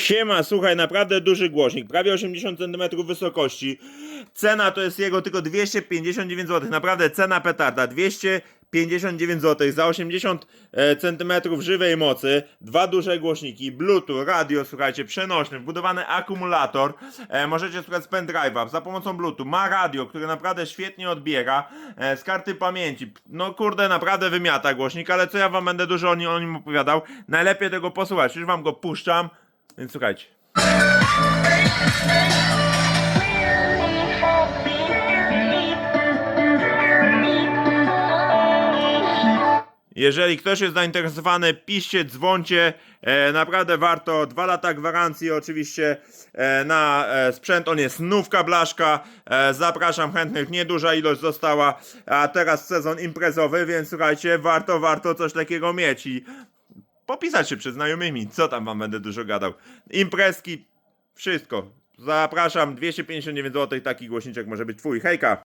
Siema, słuchaj, naprawdę duży głośnik, prawie 80 cm wysokości. Cena to jest jego tylko 259 zł. Naprawdę cena petarda 259 zł za 80 cm żywej mocy. Dwa duże głośniki, Bluetooth, radio, słuchajcie, przenośny, wbudowany akumulator. E, możecie słuchać z pendrive'a za pomocą Bluetooth. Ma radio, które naprawdę świetnie odbiera e, z karty pamięci. No kurde, naprawdę wymiata głośnik, ale co ja wam będę dużo o nim, o nim opowiadał. Najlepiej tego posłuchać. Już wam go puszczam. Więc słuchajcie. Jeżeli ktoś jest zainteresowany, piszcie, dzwońcie. E, naprawdę warto. Dwa lata gwarancji oczywiście e, na e, sprzęt. On jest nówka blaszka. E, zapraszam chętnych. Nieduża ilość została. A teraz sezon imprezowy, więc słuchajcie, warto, warto coś takiego mieć. I popisać się przed znajomymi. Co tam wam będę dużo gadał. Imprezki, wszystko. Zapraszam, 259 zł, taki głośniczek może być twój. Hejka!